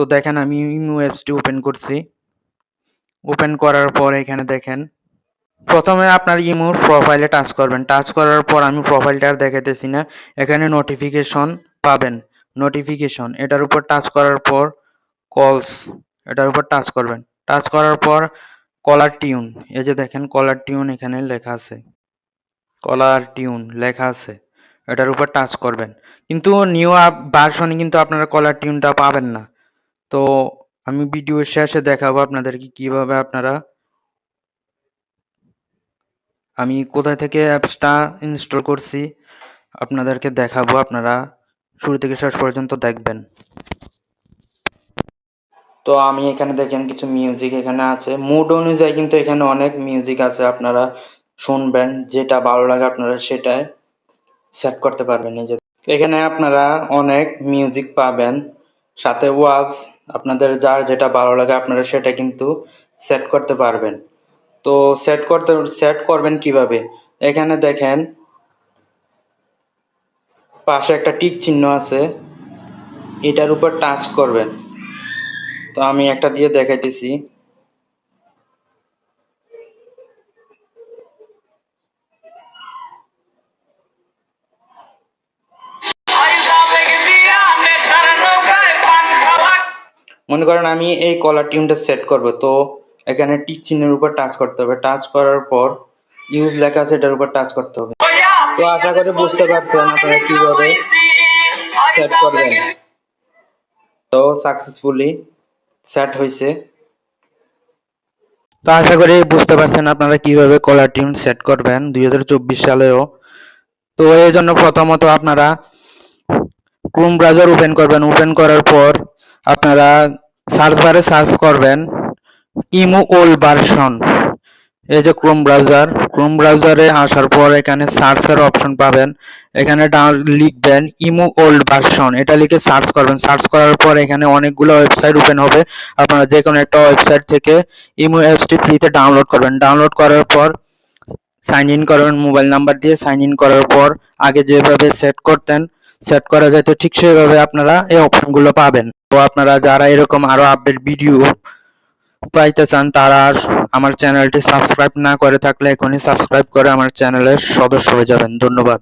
তো দেখেন আমি ইমো অ্যাপসটি ওপেন করছি। ওপেন করার পর এখানে দেখেন, প্রথমে আপনার ইমোর প্রোফাইলে টাচ করবেন। টাচ করার পর আমি প্রোফাইলটা আর দেখাইতেছি না। এখানে নোটিফিকেশন পাবেন। নোটিফিকেশন এটার উপর টাচ করার পর কলস এটার উপর টাচ করবেন। টাচ করার পর কলার টিউন এই যে দেখেন কলার টিউন এখানে লেখা আছে। কলার টিউন লেখা আছে, এটার উপর টাচ করবেন। কিন্তু নিউ আপ ভার্সনে কিন্তু আপনারা কলার টিউনটা পাবেন না। তো আমি ভিডিও শেষে দেখাবো আপনাদেরকে কীভাবে আপনারা আমি কোথা থেকে অ্যাপসটা ইনস্টল করছি, আপনাদেরকে দেখাবো, আপনারা শুরু থেকে শেষ পর্যন্ত দেখবেন। তো আমি এখানে দেখেন কিছু মিউজিক এখানে আছে। মুড অনুযায়ী কিন্তু এখানে অনেক মিউজিক আছে, আপনারা শুনবেন, যেটা ভালো লাগে আপনারা সেটাই সেট করতে পারবেন যে এখানে আপনারা অনেক মিউজিক পাবেন। সাথে ওয়াজ, আপনাদের যার যেটা ভালো লাগে আপনারা সেটা কিন্তু সেট করতে পারবেন। তো সেট করতে সেট করবেন কীভাবে? এখানে দেখেন, পাশে একটা টিক চিহ্ন আছে, এটার উপর টাচ করবেন। তো আমি একটা দিয়ে দেখাইতেছি। মনে করেন আমি এই কলার টিউনটা সেট করব, তো এখানে টিক চিহ্নের উপর টাচ করতে হবে। টাচ করার পর ইউজ লেখা আছে, এটার উপর টাচ করতে হবে। তো আশা করি বুঝতে পারছেন আপনারা কীভাবে সেট করবেন। তো সাকসেসফুলি সেট হয়েছে। তো আশা করি বুঝতে পারছেন আপনারা কীভাবে কলার টিউন সেট করবেন দুই হাজার চব্বিশ সালেও। তো এই জন্য প্রথমত আপনারা ক্রোম ব্রাউজার ওপেন করবেন। ওপেন করার পর আপনারা সার্চ বারে সার্চ করবেন ইমো ওল্ড ভার্সন। এই যে ক্রোম ব্রাউজার ক্রোম ব্রাউজারে আসার পর এখানে সার্চের অপশন পাবেন। এখানে লিখবেন ইমো ওল্ড ভার্সন। এটা লিখে সার্চ করবেন। সার্চ করার পর এখানে অনেকগুলো ওয়েবসাইট ওপেন হবে। আপনারা যে কোনো একটা ওয়েবসাইট থেকে ইমো অ্যাপসটি ফ্রিতে ডাউনলোড করবেন। ডাউনলোড করার পর সাইন ইন করবেন মোবাইল নাম্বার দিয়ে। সাইন ইন করার পর আগে যেভাবে সেট করতেন সেট করা যেত ঠিক সেভাবে আপনারা এই অপশনগুলো পাবেন। তো আপনারা যারা এরকম আরও আপডেট ভিডিও পাইতে চান, তারা আমার চ্যানেলটি সাবস্ক্রাইব না করে থাকলে এখনই সাবস্ক্রাইব করে আমার চ্যানেলের সদস্য হয়ে যাবেন। ধন্যবাদ।